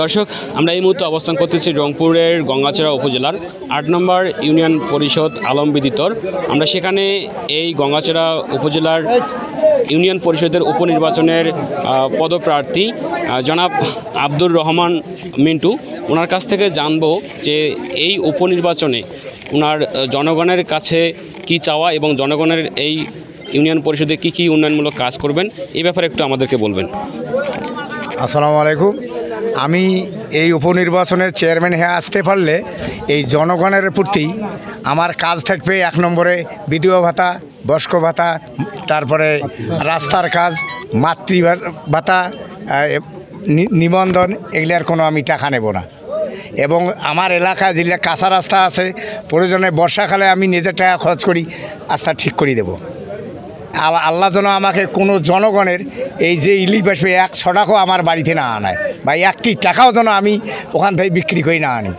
দর্শক, আমরা এই মুহূর্তে অবস্থান করতেছি রংপুরের গঙ্গাচড়া উপজেলার আট নম্বর ইউনিয়ন পরিষদ আলমবিদিতর আমরা সেখানে এই গঙ্গাচড়া উপজেলার ইউনিয়ন পরিষদের উপনির্বাচনের পদপ্রার্থী জনাব আব্দুর রহমান মিন্টু, ওনার কাছ থেকে জানব যে এই উপনির্বাচনে ওনার জনগণের কাছে কি চাওয়া এবং জনগণের এই ইউনিয়ন পরিষদে কি কি উন্নয়নমূলক কাজ করবেন এই ব্যাপারে একটু আমাদেরকে বলবেন। আসসালামু আলাইকুম। আমি এই উপনির্বাচনের চেয়ারম্যান হয়ে আসতে পারলে এই জনগণের প্রতি আমার কাজ থাকবে এক নম্বরে বিধবা ভাতা, বয়স্ক ভাতা, তারপরে রাস্তার কাজ, মাতৃ ভাতা নিবন্ধন, এগুলার কোনো আমি টাকা নেব না। এবং আমার এলাকা যেগুলো কাঁচা রাস্তা আছে, প্রয়োজনে বর্ষাকালে আমি নিজের টাকা খরচ করি রাস্তা ঠিক করে দেবো। আল্লাহ যেন আমাকে কোনো জনগণের এই যে ইলিশ আসবে এক ছটাকও আমার বাড়িতে না আনায়। বা একটি টাকাও যেন আমি ওখান থেকে বিক্রি করি না আনি।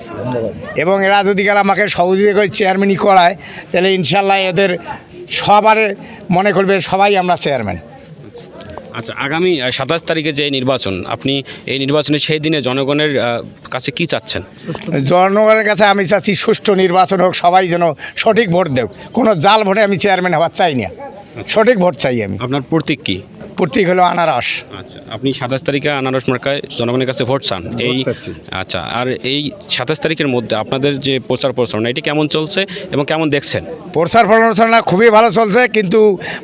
এবং এরা যদি গেলে আমাকে সহযোগিতা করে চেয়ারম্যানই করায়, তাহলে ইনশাল্লাহ এদের সবারে মনে করবে সবাই আমরা চেয়ারম্যান আচ্ছা আগামী সাতাশ তারিখে যে নির্বাচন আপনি এই নির্বাচনে সেই দিনে জনগণের কাছে কি চাচ্ছেন? জনগণের কাছে আমি চাচ্ছি সুষ্ঠু নির্বাচন হোক সবাই যেন সঠিক ভোট দেব কোনো জাল ভোটে আমি চেয়ারম্যান হওয়ার চাই না। সঠিক ভোট চাই আমি। আপনার প্রতীক কি? প্রতীক হলো আনারস। আচ্ছা আপনি সাতাশ তারিখে আনারস মার্কায় জনগণের কাছে ভোট চান। এই আচ্ছা আর এই সাতাশ তারিখের মধ্যে আপনাদের যে প্রচার প্রচারণা এটি কেমন চলছে এবং কেমন দেখছেন? প্রচার প্রচারণা খুবই ভালো চলছে কিন্তু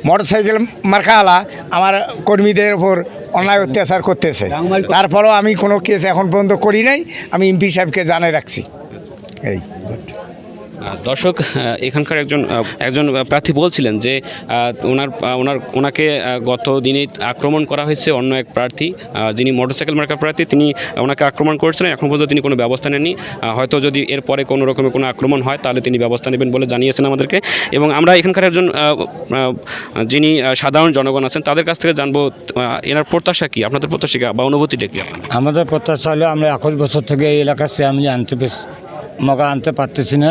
মোটরসাইকেল মার্কাওয়ালা আমার কর্মীদের উপর অন্যায় অত্যাচার করতেছে। তারপরেও আমি কোনো কেস এখন পর্যন্ত করি নাই আমি এমপি সাহেবকে জানিয়ে রাখছি। এই। দর্শক এখানকার একজন একজন প্রার্থী বলছিলেন যে ওনার ওনার, ওনাকে গত দিনে আক্রমণ করা হয়েছে অন্য এক প্রার্থী যিনি মোটরসাইকেল মার্কার প্রার্থী, তিনি ওনাকে আক্রমণ করেছিলেন, এখন পর্যন্ত তিনি কোনো ব্যবস্থা নেননি। হয়তো যদি এরপরে কোনো রকমের কোনো আক্রমণ হয়, তাহলে তিনি ব্যবস্থা নেবেন বলে জানিয়েছেন আমাদেরকে। এবং আমরা এখানকার একজন যিনি সাধারণ জনগণ আছেন, তাদের কাছ থেকে জানব এনার প্রত্যাশা কি? আপনাদের প্রত্যাশা বা অনুভূতিটা কি আমাদের প্রত্যাশা হলো আমরা একুশ বছর থেকে এই এলাকার চেয়ারম্যান আনতে পেরেছি। আমাকে আনতে পারতেছি না।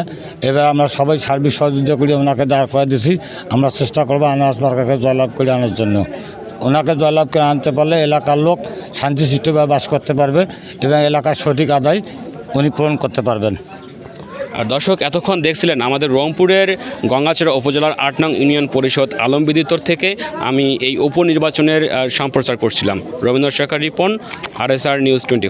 এবার আমরা সবাই সার্বিক সহযোগিতা করে ওনাকে দাঁড় করে দিছি। আমরা চেষ্টা করব আনাস মার্কাকে জয়লাভ করে আনার জন্য। ওনাকে জয়লাভ করে আনতে পারলে এলাকার লোক শান্তিসৃষ্টভাবে বাস করতে পারবে এবং এলাকার সঠিক আদায় উনি পূরণ করতে পারবেন। আর দর্শক, এতক্ষণ দেখছিলেন আমাদের রংপুরের গঙ্গাচড়া উপজেলার আট নং ইউনিয়ন পরিষদ আলমবিদিতর থেকে আমি এই উপনির্বাচনের সম্প্রচার করছিলাম। রবীন্দ্র শেখর রিপন, আর এস আর নিউজ টোয়েন্টি